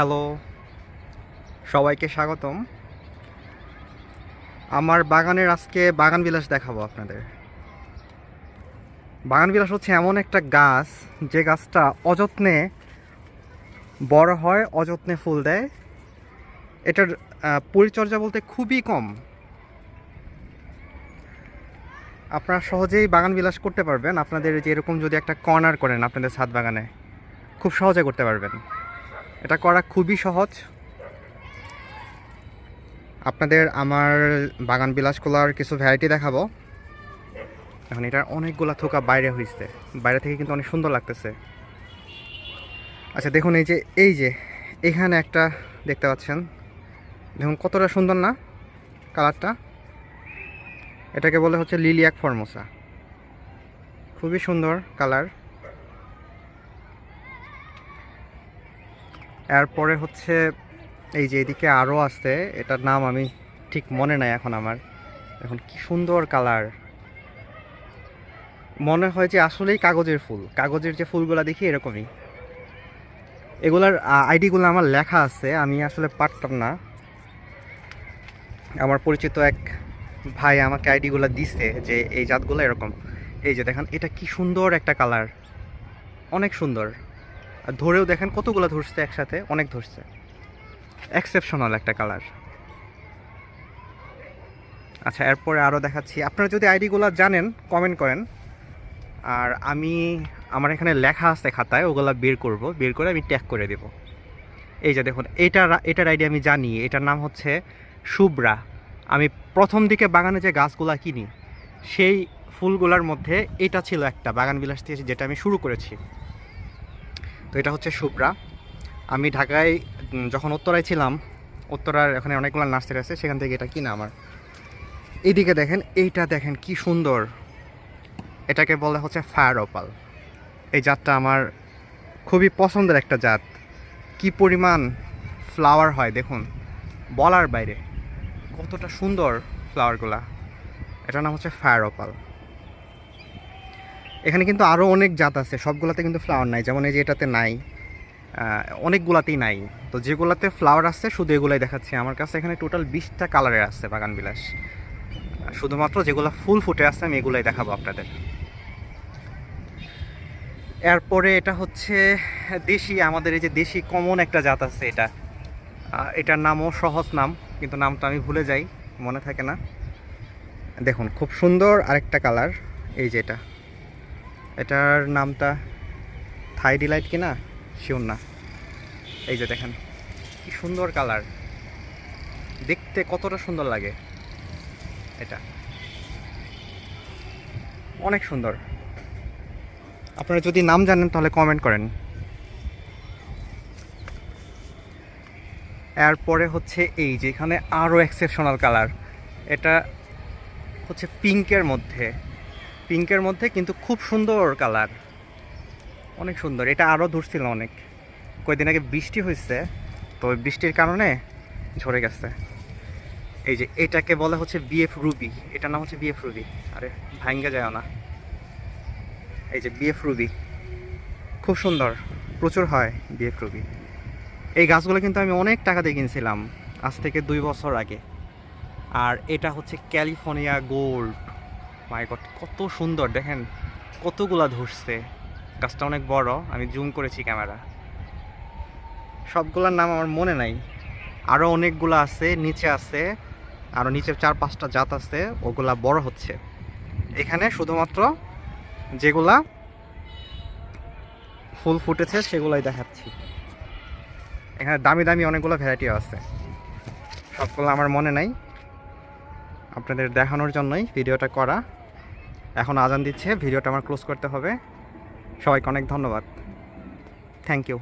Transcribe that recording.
Hello, সবাইকে স্বাগতম। আমার বাগানের আজকে বাগান বিলাস দেখাবো আপনাদের। বাগান বিলাস হচ্ছে এমন একটা গাছ, যে গাছটা অযত্নে বড় হয়, অযত্নে ফুল দেয়। এটার পরিচর্যা বলতে খুবই কম। আপনারা সহজেই বাগান বিলাস করতে পারবেন। আপনাদের যে এরকম যদি একটা কর্নার করেন আপনাদের ছাদ বাগানে, খুব সহজে করতে পারবেন। এটা করা খুবই সহজ। আপনাদের আমার বাগান বিলাসগুলোর কিছু ভ্যারাইটি দেখাবো। এখন এটার অনেকগুলা থোকা বাইরে হয়েছে বাইরে থেকে কিন্তু অনেক সুন্দর লাগতেছে। আচ্ছা দেখুন এই যে এই যে, এখানে একটা দেখতে পাচ্ছেন। দেখুন কতটা সুন্দর না কালারটা। এটাকে বলে হচ্ছে লিলিয়াক ফর্মোসা। খুবই সুন্দর কালার। এরপরে হচ্ছে এই যে এদিকে আরও আছে, এটার নাম আমি ঠিক মনে নাই এখন আমার। এখন কি সুন্দর কালার। মনে হয় যে আসলেই কাগজের ফুল। কাগজের যে ফুলগুলো দেখি এরকমই। এগুলার আইডিগুলো আমার লেখা আছে, আমি আসলে পারতাম না। আমার পরিচিত এক ভাই আমাকে আইডিগুলো দিছে যে এই জাতগুলো এরকম। এই যে দেখেন, এটা কি সুন্দর একটা কালার। অনেক সুন্দর। আর ধরেও দেখেন কতগুলো ধরছে একসাথে, অনেক ধরছে। এক্সেপশনাল একটা কালার আচ্ছা এরপরে আরও দেখাচ্ছি। আপনারা যদি আইডিগুলো জানেন কমেন্ট করেন। আর আমি, আমার এখানে লেখা আছে খাতায়, ওগুলো বের করব। বের করে আমি ট্যাগ করে দেব। এই যে দেখুন এটার এটার আইডি আমি জানি। এটার নাম হচ্ছে শুভ্রা। আমি প্রথম দিকে বাগানে যে গাছগুলা কিনি, সেই ফুলগুলোর মধ্যে এটা ছিল একটা বাগান বিলাস থেকে যেটা আমি শুরু করেছি। তো এটা হচ্ছে সুপ্রা। আমি ঢাকায় যখন উত্তরায় ছিলাম, উত্তরার এখানে অনেকগুলো নার্সারি আছে, সেখান থেকে এটা কিনা আমার। এইদিকে দেখেন, এইটা দেখেন কি সুন্দর। এটাকে বলা হচ্ছে ফায়ার ওপাল এই জাতটা আমার খুবই পছন্দের একটা জাত। কি পরিমাণ ফ্লাওয়ার হয়, দেখুন। বলার বাইরে। কতটা সুন্দর ফ্লাওয়ারগুলা এটার নাম হচ্ছে ফায়ার ওপাল এখানে কিন্তু আরও অনেক জাত আছে, সবগুলাতে কিন্তু ফ্লাওয়ার নাই, যেমন এই যে এটাতে নাই অনেকগুলাতেই নাই। তো যেগুলাতে ফ্লাওয়ার আছে, শুধু এগুলাই দেখাচ্ছি। আমার কাছে এখানে টোটাল বিশটা কালারের আছে বাগান বিলাস। শুধুমাত্র যেগুলো ফুল ফুটে আছে, আমি এগুলাই দেখাবো আপনাদের। এরপরে এটা হচ্ছে দেশি, আমাদের এই যে দেশি কমন একটা জাত আছে এটা। এটার নামও সহজ নাম, কিন্তু নামটা আমি ভুলে যাই, মনে থাকে না। দেখুন, খুব সুন্দর আরেকটা কালার এই যে এটা। এটার নামটা থাই ডিলাইট কিনা শিওর না। এই যে দেখেন, কি সুন্দর কালার। দেখতে কতটা সুন্দর লাগে। এটা। অনেক সুন্দর। আপনারা যদি নাম জানেন তাহলে কমেন্ট করেন। এরপরে হচ্ছে এই যে এখানে আরও এক্সেপশনাল কালার এটা হচ্ছে পিঙ্কের মধ্যে। পিঙ্কের মধ্যে কিন্তু খুব সুন্দর কালার। অনেক সুন্দর। এটা আরও ধরছিল অনেক। কয়েকদিন আগে বৃষ্টি হয়েছে, তো বৃষ্টির কারণে ঝরে গেছে। এই যে এটাকে বলা হচ্ছে বিএফ রুবি এটার নাম হচ্ছে বিএফ রুবি আরে ভাঙ্গা যায় না। এই যে বিএফ রুবি খুব সুন্দর। প্রচুর হয় বিএফ রুবি এই গাছগুলো কিন্তু আমি অনেক টাকা দিয়ে কিনছিলাম, আজ থেকে দুই বছর আগে। আর এটা হচ্ছে ক্যালিফোর্নিয়া গোল্ড। মাই গড কত সুন্দর, দেখেন, কতগুলা ধরছে গাছটা অনেক বড়, আমি জুম করেছি ক্যামেরা। সবগুলার নাম আমার মনে নাই। আরও অনেকগুলো আছে, নিচে আছে আরও নিচে চার পাঁচটা জাত আছে, ওগুলা বড় হচ্ছে। এখানে শুধুমাত্র যেগুলা ফুল ফুটেছে, সেগুলাই দেখাচ্ছি। এখানে দামি দামি অনেকগুলো ভ্যারাইটিও আছে। সবগুলো আমার মনে নাই। আপনাদের দেখানোর জন্যই ভিডিওটা করা। এখন আজান দিচ্ছে ভিডিওটা আমার ক্লোজ করতে হবে। সবাইকে অনেক ধন্যবাদ। Thank you